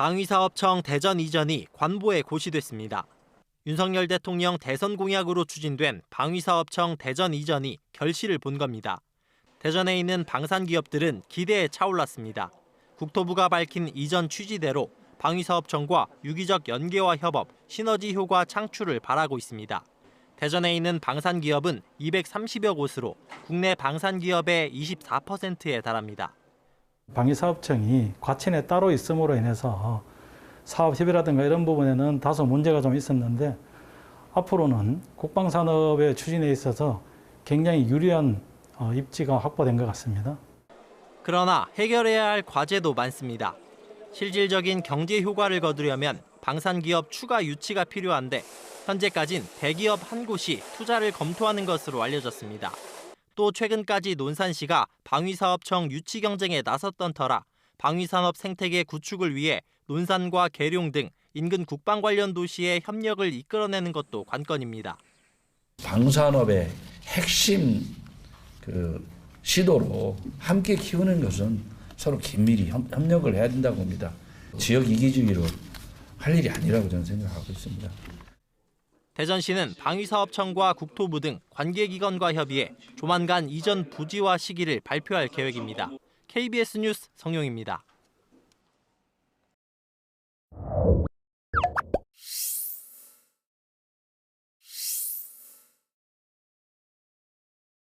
방위사업청 대전 이전이 관보에 고시됐습니다. 윤석열 대통령 대선 공약으로 추진된 방위사업청 대전 이전이 결실을 본 겁니다. 대전에 있는 방산 기업들은 기대에 차올랐습니다. 국토부가 밝힌 이전 취지대로 방위사업청과 유기적 연계와 협업, 시너지 효과 창출을 바라고 있습니다. 대전에 있는 방산 기업은 230여 곳으로 국내 방산 기업의 24%에 달합니다. 방위사업청이 과천에 따로 있음으로 인해서 사업 협의라든가 이런 부분에는 다소 문제가 좀 있었는데 앞으로는 국방산업의 추진에 있어서 굉장히 유리한 어, 입지가 확보된 것 같습니다. 그러나 해결해야 할 과제도 많습니다. 실질적인 경제 효과를 거두려면 방산 기업 추가 유치가 필요한데 현재까진 대기업 한 곳이 투자를 검토하는 것으로 알려졌습니다. 또 최근까지 논산시가 방위사업청 유치 경쟁에 나섰던 터라 방위산업 생태계 구축을 위해 논산과 계룡 등 인근 국방 관련 도시의 협력을 이끌어내는 것도 관건입니다. 방산업의 핵심 그 시도로 함께 키우는 것은 서로 긴밀히 협- 협력을 해야 된다고 봅니다. 지역 이기주의로 할 일이 아니라고 저는 생각하고 있습니다. 대전시는 방위사업청과 국토부 등 관계기관과 협의해 조만간 이전 부지와 시기를 발표할 계획입니다. KBS 뉴스 성용입니다.